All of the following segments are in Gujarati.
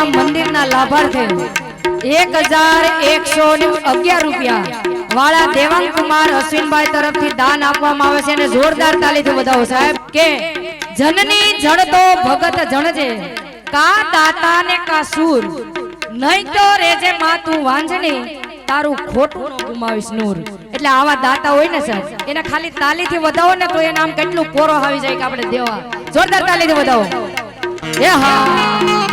રામ મંદિરના લાભાર્થે એક હજાર એકસો અગિયાર રૂપિયા વાળા દેવાંગ કુમાર અશ્વિનભાઈ તરફથી દાન આપવામાં આવે છે અને જોરદાર તાલીથી બતાવો સાહેબ કે જનની જણતો ભગત જણજે, કા દાતા ને કા સૂર, નહીં તો રેજે માં તું વાંજણી તારું ખોટું ગુમાવીશ નૂર. એટલે આવા દાતા હોય ને સાહેબ, એને ખાલી તાલીથી વધાવો ને તો એ નામ કેટલું કોરો આવી જાય કે આપણે દેવા. જોરદાર તાલીથી વધાવો. એ હા.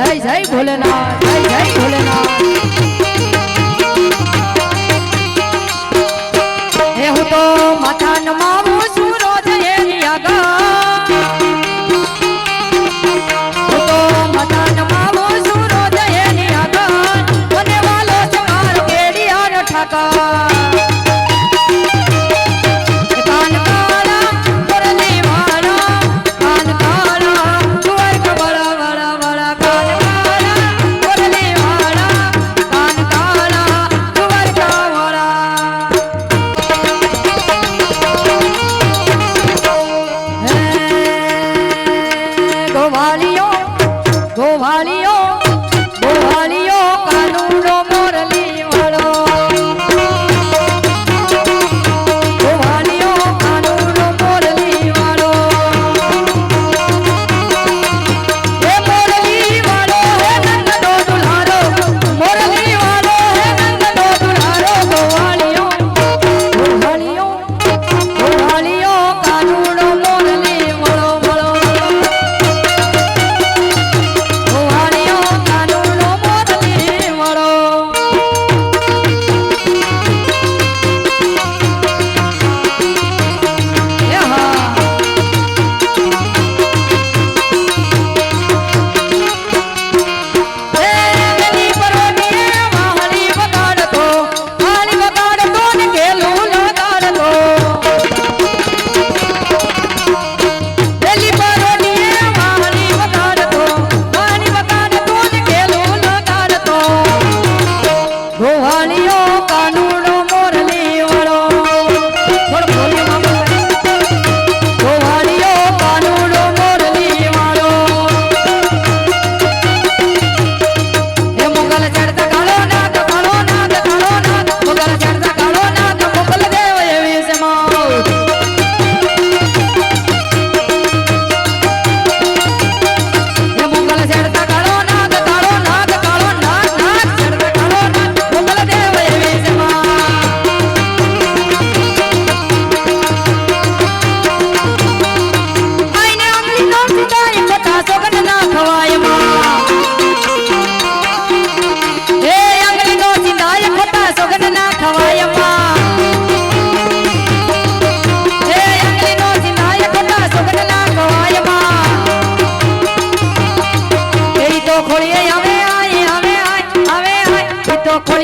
જય જય ભોલેનાથ, જય જય ભોલેનાથ. હે હું તો માથા નમાવું છું રોજ એની આગળ. હું તો માથા નમાવું છું રોજ એની આગળ. મને વાલો છે મારો કેડિયાર ઠાકર. যখন